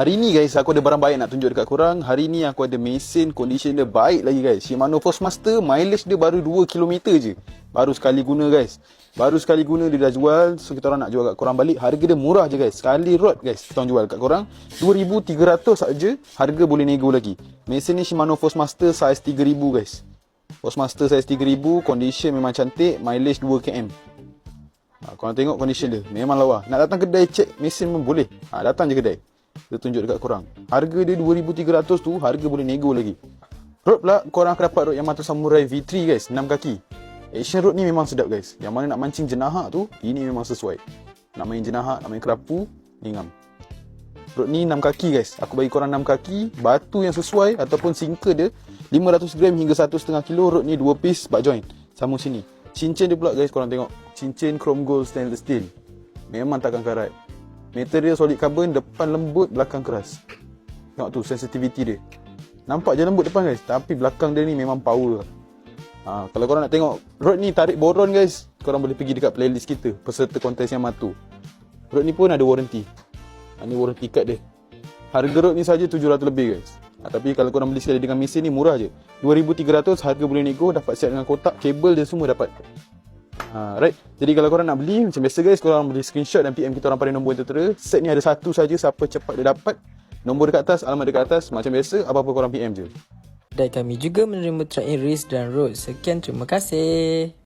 Hari ni guys aku ada barang baik nak tunjuk dekat korang. Hari ni aku ada mesin condition dia baik lagi guys. Shimano Forcemaster mileage dia baru 2 km je. Baru sekali guna guys. Baru sekali guna dia dah jual. So kita orang nak jual kat korang balik. Harga dia murah je guys. Sekali rod guys kita orang jual kat korang 2300 saja. Harga boleh nego lagi. Mesin ni Shimano Forcemaster size 3000 guys. Forcemaster size 3000 condition memang cantik, mileage 2 km. Ha, korang tengok condition dia. Memang lawa. Nak datang kedai check mesin pun boleh. Ha, datang je kedai. Kita tunjuk dekat korang. Harga dia 2300 tu, harga boleh nego lagi. Rod pula, korang akan dapat rod Yamato Samurai V3 guys, 6 kaki. Action rod ni memang sedap guys. Yang mana nak mancing jenahak tu, ini memang sesuai. Nak main jenahak, nak main kerapu, ni ngam. Rod ni 6 kaki guys. Aku bagi korang 6 kaki, batu yang sesuai ataupun sinker dia 500 gram hingga 1.5 kilo. Rod ni 2 piece butt joint. Sama sini. Cincin dia pula guys korang tengok. Cincin chrome gold stainless steel. Memang takkan karat. Material solid carbon, depan lembut, belakang keras. Tengok tu sensitivity dia. Nampak je lembut depan guys, tapi belakang dia ni memang power. Ha, kalau korang nak tengok rod ni tarik boron guys, korang boleh pergi dekat playlist kita peserta kontes yang matu. Rod ni pun ada warranty. Ha, ni warranty card dia. Harga rod ni saja 700 lebih guys. Ha, tapi kalau korang beli sekali dengan mesin ni murah je. 2300 harga boleh nego, dapat set dengan kotak, kabel dia semua dapat. Ha, right. Jadi kalau korang nak beli macam biasa guys, korang boleh screenshot dan PM kita orang pada nombor yang tertera. Set ni ada satu saja, siapa cepat dia dapat. Nombor dekat atas, alamat dekat atas. Macam biasa, apa-apa korang PM je. Dan kami juga menerima track in race dan road. Sekian terima kasih.